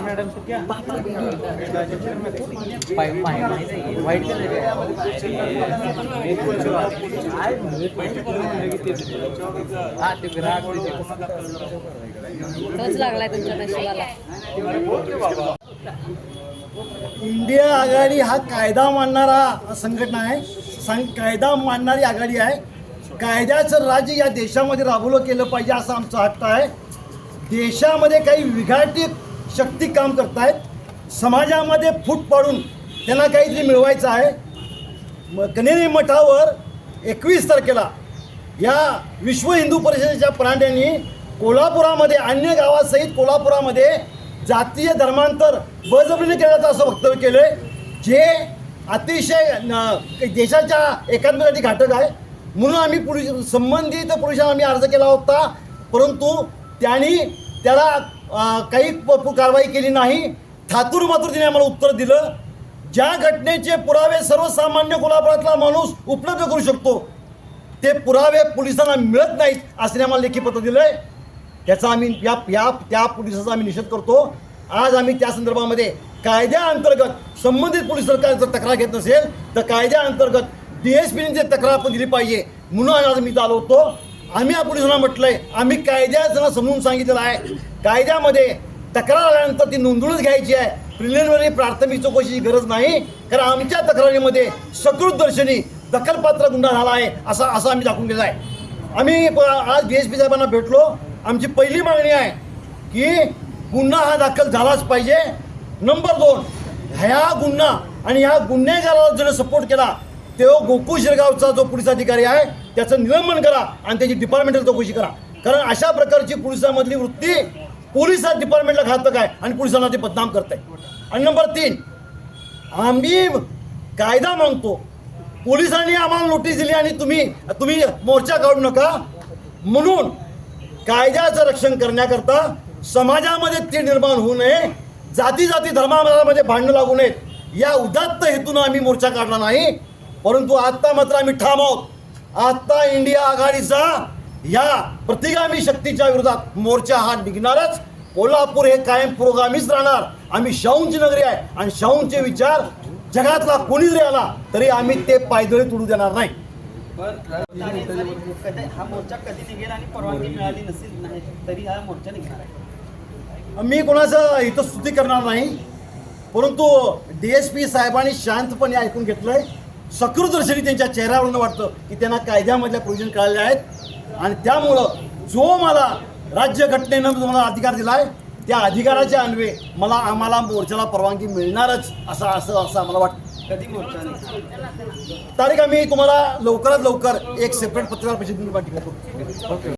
Madam वाईट हा ते विराट तोच लागलाय तुमच्या नशिबाला. इंडिया आघाडी हा कायदा मानणारा संघटना आहे. संघ कायदा मानणारी आघाडी आहे. कायद्याचं राज्य या देशामध्ये राबवलं केलं पाहिजे असा आमचा हट्ट आहे. देशामध्ये काही विघाटित शक्ती काम करतायत. समाजामध्ये फूट पाडून त्यांना काहीतरी मिळवायचं आहे. म कनेरी मठावर एकवीस तारखेला या विश्व हिंदू परिषदेच्या प्रांड्यांनी कोल्हापुरामध्ये अन्य गावासहित कोल्हापुरामध्ये जातीय धर्मांतर बळजबरीने केल्याचं असं वक्तव्य केलं आहे जे अतिशय न- देशाच्या एकात्मतेसाठी घातक आहे. म्हणून आम्ही पुरुष संबंधित पुरुषांना आम्ही अर्ज केला होता परंतु त्यांनी त्याला काही प- कारवाई केली नाही. थातूर मातूर तिने आम्हाला उत्तर दिलं. ज्या घटनेचे पुरावे सर्वसामान्य कोल्हापुरातला माणूस उपलब्ध करू शकतो ते पुरावे पोलिसांना मिळत नाहीत असं आम्हाला लेखी पत्र दिलंय. त्याचा आम्ही या या त्या पोलिसाचा आम्ही निषेध करतो. आज आम्ही त्या संदर्भामध्ये कायद्याअंतर्गत संबंधित पोलीस सरकार जर तक्रार घेत नसेल तर कायद्याअंतर्गत डी एस पीने जे तक्रार आपण दिली पाहिजे म्हणून आज मी चालवतो होतो. आम्ही या पोलिसांना म्हटलंय आम्ही कायद्याला समजून सांगितलेलं आहे. कायद्यामध्ये तक्रार आल्यानंतर ती नोंदवूनच घ्यायची आहे. प्रिलिमिनरी प्राथमिक चौकशीची गरज नाही. कारण आमच्या तक्रारीमध्ये सकृत दर्शनी दखलपात्र गुन्हा झाला आहे असा असं आम्ही दाखवून दिला आहे. आम्ही प- आज बी एस पी साहेबांना भेटलो. आमची पहिली मागणी आहे की गुन्हा हा दाखल झालाच पाहिजे. नंबर दोन ह्या गुन्हा आणि ह्या गुन्हेगाराला जर सपोर्ट केला तो गोकुळ शिरगावचा जो पोलीस अधिकारी आहे त्याचं निलंबन करा आणि त्याची डिपार्टमेंटल चौकशी करा. कारण अशा प्रकारची पोलिसांमधली वृत्ती पोलीस डिपार्टमेंटला घातक आहे आणि पोलिसांना ते बदनाम करत आहे आणि नंबर तीन आम्ही कायदा मागतो पोलिसांनी आम्हाला नोटीस दिली आणि तुम्ही तुम्ही मोर्चा काढू नका. म्हणून कायद्याचं रक्षण करण्याकरता समाजामध्ये ते निर्माण होऊ नये जाती जाती धर्मामध्ये भांडणं लागू नयेत. या उदात्त हेतून आम्ही मोर्चा काढला नाही. परंतु आत्ता मात्र आम्ही ठाम आहोत. आत्ता इंडिया आघाडीचा या प्रतिगामी शक्तीच्या विरोधात मोर्चा हा निघणारच. कोल्हापूर हे कायम पुरोगामीच राहणार. आम्ही शाहूंची नगरी आहे आणि शाहूंचे विचार जगातला कोणी जरी आला तरी आम्ही ते पायदळी तुडू देणार नाही. हा मोर्चा कधी निघेल आणि परवानगी मिळाली नसेल नाही तरी हा मोर्चा निघणार आहे मी कोणाचं इथं स्तुती करणार नाही. परंतु डी एस पी साहेबांनी शांतपणे ऐकून घेतलंय. सकृदर्शनी त्यांच्या चेहऱ्यावरून वाटतं की त्यांना कायद्यामधल्या प्रोविजन कळाल्या आहेत. आणि त्यामुळं जो मला राज्यघटनेनं जो मला अधिकार आहे त्या अधिकाराच्या अन्वये मला आम्हाला मोर्चाला परवानगी मिळणारच असं असं असं आम्हाला वाटतं. कधी मोर्चा तारीख आम्ही तुम्हाला लवकरात लवकर एक सेपरेट पत्रकार परिषदेने पाठवतो